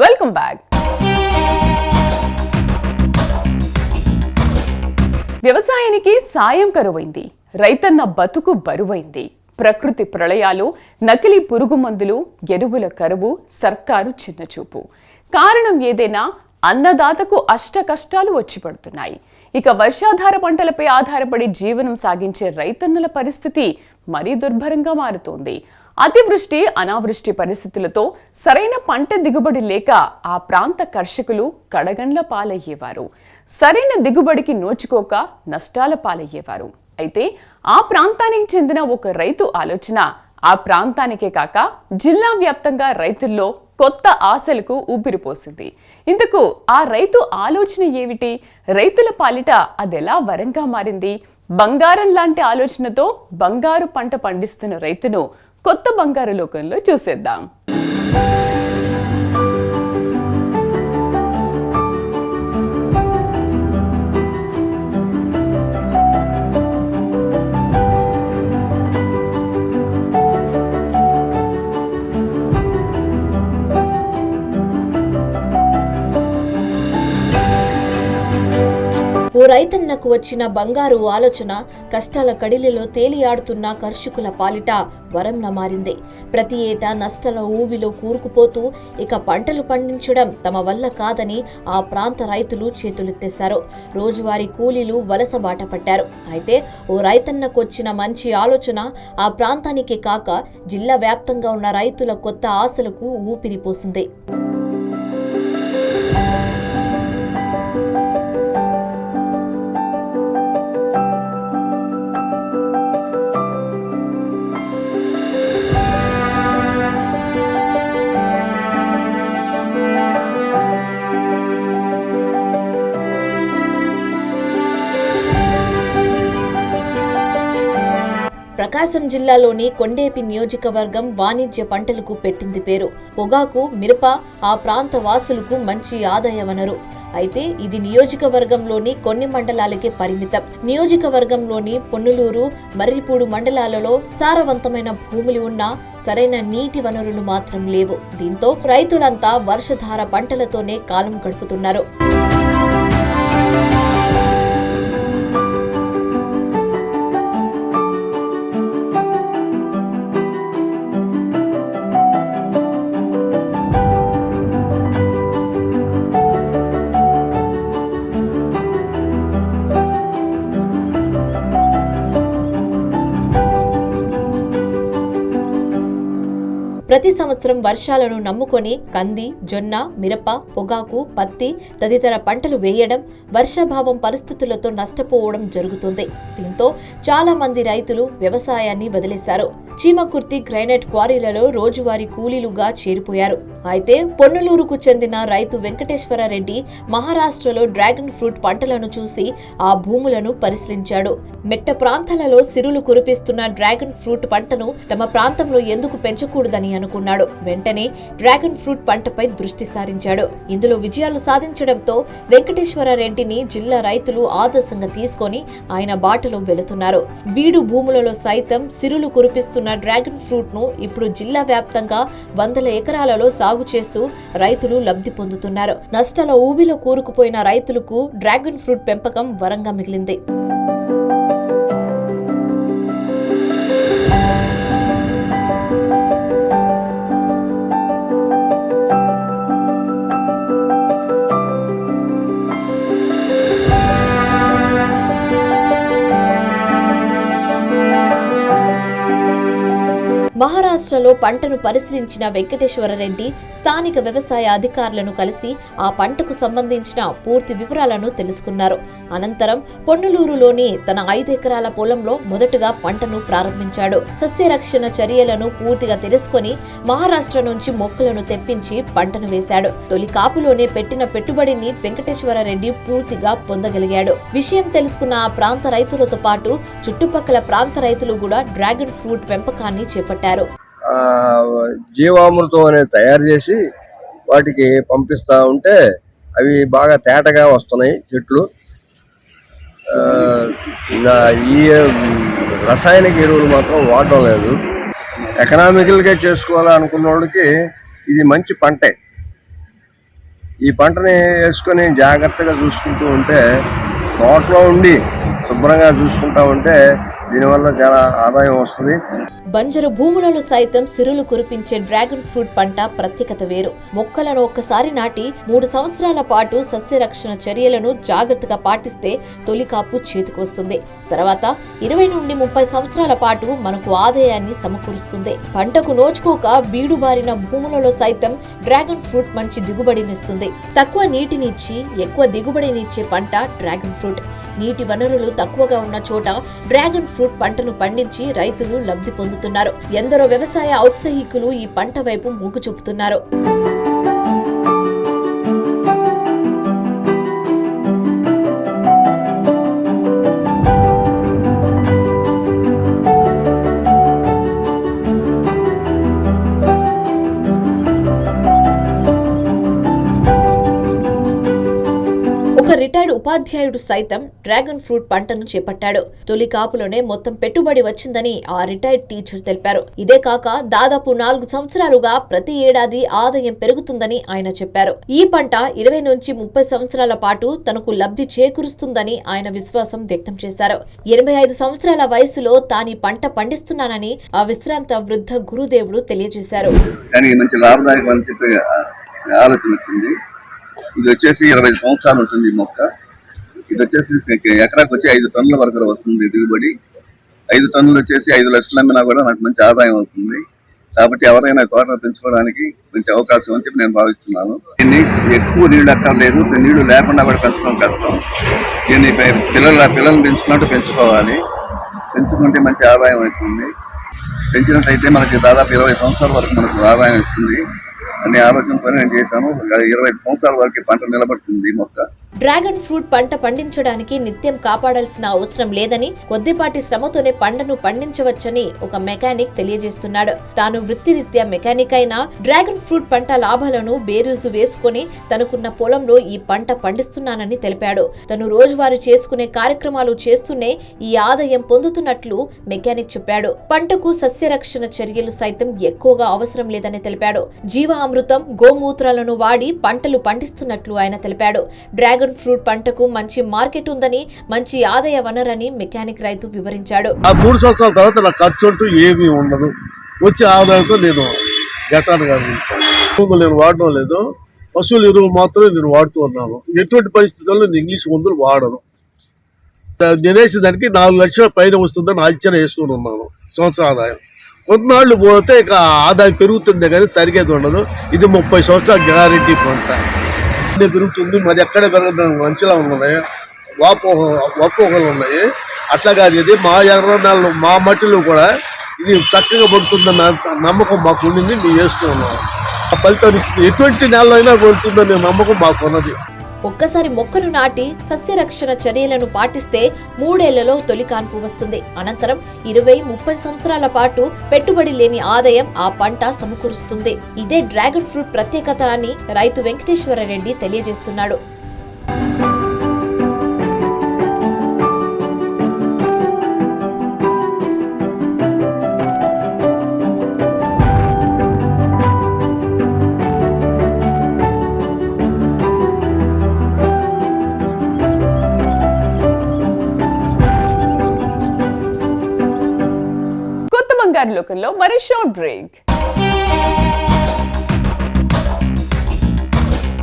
Welcome back. వ్యవసాయానికి సాయం కరువైంది. రైతన్న బతుకు బరువైంది. ప్రకృతి ప్రళయాలు నకిలీ పురుగు మందులు ఎరువుల కరువు సర్కారు చిన్నచూపు. కారణం ఏదైనా అన్నదాతకు అష్ట కష్టాలు వచ్చి పడుతున్నాయి. ఇక వర్షాధార పంటలపై ఆధారపడి జీవనం సాగించే రైతన్నల పరిస్థితి మరీ దుర్భరంగా మారుతోంది. అతివృష్టి అనావృష్టి పరిస్థితులతో సరైన పంట దిగుబడి లేక ఆ ప్రాంత కర్షకులు కడగండ్ల పాలయ్యేవారు. సరైన దిగుబడికి నోచుకోక నష్టాల పాలయ్యేవారు. అయితే ఆ ప్రాంతానికి చెందిన ఒక రైతు ఆలోచన ఆ ప్రాంతానికే కాక జిల్లా వ్యాప్తంగా రైతుల్లో కొత్త ఆశలకు ఊపిరిపోసింది. ఇందుకు ఆ రైతు ఆలోచన ఏమిటి? రైతుల పాలిట అదెలా వరంగా మారింది? బంగారం లాంటి ఆలోచనతో బంగారు పంట పండిస్తున్న రైతును కొత్త బంగారు లోకంలో చూసేద్దాం. రైతన్నకు వచ్చిన బంగారు ఆలోచన కష్టాల కడిలిలో తేలియాడుతున్న కర్షకుల పాలిట వరంలా మారింది. ప్రతి ఏటా నష్టాల ఊబిలో కూరుకుపోతూ ఇక పంటలు పండించడం తమ వల్ల కాదని ఆ ప్రాంత రైతులు చేతులెత్తేశారు. రోజువారీ కూలీలు వలస బాట పట్టారు. అయితే ఓ రైతన్నకు వచ్చిన మంచి ఆలోచన ఆ ప్రాంతానికి కాక జిల్లా వ్యాప్తంగా ఉన్న రైతుల కొత్త ఆశలకు ఊపిరిపోసింది ప్రకాశం జిల్లాలోని కొండేపి నియోజకవర్గం వాణిజ్య పంటలకు పెట్టింది పేరు. పొగాకు మిరప ఆ ప్రాంత వాసులకు మంచి ఆదాయ వనరు అయితే ఇది నియోజకవర్గంలోని కొన్ని మండలాలకే పరిమితం. నియోజకవర్గంలోని పొన్నులూరు మర్రిపూడు మండలాలలో సారవంతమైన భూములు ఉన్నా సరైన నీటి వనరులు మాత్రం లేవు. దీంతో రైతులంతా వర్షధార పంటలతోనే కాలం గడుపుతున్నారు. ప్రతి సంవత్సరం వర్షాలను నమ్ముకొని కంది జొన్న మిరప పొగాకు పత్తి తదితర పంటలు వేయడం వర్షాభావం పరిస్థితులతో నష్టపోవడం జరుగుతుంది. దీంతో చాలా మంది రైతులు వ్యవసాయాన్ని వదిలేశారు. చీమకుర్తి గ్రైనైట్ క్వారీలలో రోజువారీ కూలీలుగా చేరిపోయారు. అయితే పొన్నలూరుకు చెందిన రైతు వెంకటేశ్వరరెడ్డి మహారాష్ట్రలో డ్రాగన్ ఫ్రూట్ పంటలను చూసి ఆ భూములను పరిశీలించాడు. మెట్ట ప్రాంతాలలో సిరులు కురిపిస్తున్న డ్రాగన్ ఫ్రూట్ పంటను తమ ప్రాంతంలో ఎందుకు పెంచకూడదని అనుకున్నాడు. వెంటనే డ్రాగన్ ఫ్రూట్ పంటపై దృష్టి సారించాడు. ఇందులో విజయాలు సాధించడంతో వెంకటేశ్వరరెడ్డిని జిల్లా రైతులు ఆదర్శంగా తీసుకొని ఆయన బాటలో వెళుతున్నారు. బీడు భూములలో సైతం సిరులు కురిపిస్తున్న డ్రాగన్ ఫ్రూట్ను ఇప్పుడు జిల్లా వ్యాప్తంగా వందల ఎకరాలలో సాగు సాగు చేస్తూ రైతులు లబ్ధి పొందుతున్నారు. నష్టాల ఊబిలో కూరుకుపోయిన రైతులకు డ్రాగన్ ఫ్రూట్ పెంపకం వరంగా మిగిలింది. రాష్ట్రంలో పంటను పరిశీలించిన వెంకటేశ్వరరెడ్డి స్థానిక వ్యవసాయ అధికారులను కలిసి ఆ పంటకు సంబంధించిన పూర్తి వివరాలను తెలుసుకున్నారు. అనంతరం పొన్నులూరులోని తన ఐదు ఎకరాల పొలంలో మొదటగా పంటను ప్రారంభించాడు. సస్యరక్షణ చర్యలను పూర్తిగా తెలుసుకొని మహారాష్ట్ర నుంచి మొక్కలను తెప్పించి పంటను వేశాడు. తొలి కాపులోనే పెట్టిన పెట్టుబడిని వెంకటేశ్వరరెడ్డి పూర్తిగా పొందగలిగాడు. విషయం తెలుసుకున్న ఆ ప్రాంత రైతులతో పాటు చుట్టుపక్కల ప్రాంత రైతులు కూడా డ్రాగన్ ఫ్రూట్ పెంపకాన్ని చేపట్టారు. జీవామృతం అనేది తయారు చేసి వాటికి పంపిస్తూ ఉంటే అవి బాగా తేటగా వస్తున్నాయి చెట్లు. ఈ రసాయనిక ఎరువులు మాత్రం వాడడం లేదు. ఎకనామికల్గా చేసుకోవాలనుకున్న వాళ్ళకి ఇది మంచి పంటే. ఈ పంటని వేసుకొని జాగ్రత్తగా చూసుకుంటూ ఉంటే తోటలో ఉండి శుభ్రంగా చూసుకుంటా ఉంటే దీనివల్ల చాలా ఆదాయం వస్తుంది. బంజరు భూములలో సైతం సిరులు కురిపించే డ్రాగన్ ఫ్రూట్ పంట ప్రత్యేకత వేరు. మొక్కలను ఒక్కసారి నాటి మూడు సంవత్సరాల పాటు సస్యరక్షణ చర్యలను జాగ్రత్తగా పాటిస్తే తొలి కాపు చేతికొస్తుంది. తర్వాత ఇరవై నుండి ముప్పై సంవత్సరాల పాటు మనకు ఆదాయాన్ని సమకూరుస్తుంది. పంటకు నోచుకోక బీడు బారిన భూములలో సైతం డ్రాగన్ ఫ్రూట్ మంచి దిగుబడినిస్తుంది. తక్కువ నీటినిచ్చి ఎక్కువ దిగుబడినిచ్చే పంట డ్రాగన్ ఫ్రూట్. నీటి వనరులు తక్కువగా ఉన్న చోట డ్రాగన్ ఫ్రూట్ పంటను పండించి రైతులు లబ్ధి పొందుతున్నారు. ఎందరో వ్యవసాయ ఔత్సాహికులు ఈ పంట వైపు మొగ్గు చూపుతున్నారు. ఉపాధ్యాయుడు సైతం డ్రాగన్ ఫ్రూట్ పంటను చేపట్టాడు. తొలి కాపులోనే మొత్తం పెట్టుబడి వచ్చిందని ఆ రిటైర్డ్ టీచర్ తెలిపారు. ఇదే కాక దాదాపు నాలుగు సంవత్సరాలుగా ప్రతి ఏడాది ఆదాయం పెరుగుతుందని ఆయన చెప్పారు. ఈ పంట ఇరవై నుంచి ముప్పై సంవత్సరాల పాటు తనకు లబ్ధి చేకూరుస్తుందని ఆయన విశ్వాసం వ్యక్తం చేశారు. ఎనభై ఐదు సంవత్సరాల వయసులో తాను పంట పండిస్తున్నానని ఆ విశ్రాంత వృద్ధ గురుదేవుడు తెలియజేశారు. మంచి లాభదాయకం అని చెప్పి ఆలోచన వచ్చింది. ఇది వచ్చేసి ఇరవై సంవత్సరాలు ఉంటుంది మొక్క. ఇది వచ్చేసి ఎకరాకు వచ్చి ఐదు టన్నుల వరకు వస్తుంది దిగుబడి. ఐదు టన్నులు వచ్చేసి ఐదు లక్షలు అమ్మినా కూడా నాకు మంచి ఆదాయం అవుతుంది. కాబట్టి ఎవరైనా తోటలు పెంచుకోవడానికి మంచి అవకాశం అని చెప్పి నేను భావిస్తున్నాను. దీన్ని ఎక్కువ నీళ్ళు అక్కర్లేదు నీళ్ళు లేకుండా కూడా పెంచడం కష్టం. దీన్ని పిల్లల పిల్లల్ని పెంచుకున్నట్టు పెంచుకోవాలి. పెంచుకుంటే మంచి ఆదాయం అవుతుంది. పెంచినట్లయితే మనకి దాదాపు ఇరవై సంవత్సరాల వరకు మనకు ఆదాయం ఇస్తుంది అనే ఆలోచనతో నేను చేశాను. ఇరవై ఐదు సంవత్సరాల వరకు పంట నిలబడుతుంది మొక్క. డ్రాగన్ ఫ్రూట్ పంట పండించడానికి నిత్యం కాపాడాల్సిన అవసరం లేదని కొద్దిపాటి శ్రమతోనే పంటను పండించవచ్చని ఒక మెకానిక్ తెలియజేస్తున్నాడు. తాను వృత్తిరీత్యా మెకానిక్ అయినా డ్రాగన్ ఫ్రూట్ పంట లాభాలను బేరీజు వేసుకొని తనకున్న పొలంలో ఈ పంట పండిస్తున్నానని తెలిపాడు. తను రోజువారీ చేసుకునే కార్యక్రమాలు చేస్తూనే ఈ ఆదాయం పొందుతున్నట్లు మెకానిక్ చెప్పాడు. పంటకు సస్యరక్షణ చర్యలు సైతం ఎక్కువగా అవసరం లేదని తెలిపాడు. జీవామృతం గోమూత్రాలను వాడి పంటలు పండిస్తున్నట్లు ఆయన తెలిపాడు. డ్రాగన్ ఫ్రూట్ పంటకు మంచి మార్కెట్ ఉందని మంచి ఆదాయ వనరని మెకానిక్ రైతు వివరించాడు. ఆ మూడు సంవత్సరాల తర్వాత నా ఖర్చు అంటూ ఏమీ ఉండదు. వచ్చే ఆదాయంతో నేను గట్టాను కాదు. నేను వాడడం లేదు. పశువుల ఎరువు మాత్రమే నేను వాడుతూ ఉన్నాను. ఎటువంటి పరిస్థితుల్లో నేను ఇంగ్లీష్ మందులు వాడను. నేను వేసేదానికి నాలుగు లక్షల పైన వస్తుందని అంచనా వేసుకుని ఉన్నాను. సంవత్సర ఆదాయం. కొన్నాళ్ళు పోతే ఇక ఆదాయం పెరుగుతుంది కానీ తరిగేది ఉండదు. ఇది ముప్పై సంవత్సరాల గ్యారంటీ పంట పెరుగుతుంది మరి ఎక్కడ పెరగదు మంచిలా ఉన్నాయి. వాపోహ వాపోహలు ఉన్నాయి. అట్లా కాదు ఇది మా ఎర్ర నెలలు మా మట్టిలో కూడా ఇది చక్కగా పడుతుందన్న నమ్మకం మాకు ఉండింది మేము వేస్తూ ఉన్నాం ఆ ఫలితం ఇస్తుంది. ఎటువంటి నెలలో అయినా పడుతుందనే నమ్మకం మాకు ఉన్నది ఒక్కసారి మొక్కను నాటి సస్యరక్షణ చర్యలను పాటిస్తే మూడేళ్ళలో తొలి కాన్పు వస్తుంది. అనంతరం ఇరవై ముప్పై సంవత్సరాల పాటు పెట్టుబడి లేని ఆదాయం ఆ పంట సమకూరుస్తుంది. ఇదే డ్రాగన్ ఫ్రూట్ ప్రత్యేకత అని రైతు వెంకటేశ్వర రెడ్డి తెలియజేస్తున్నాడు. కొత్త మరి షార్ట్ బ్రేక్.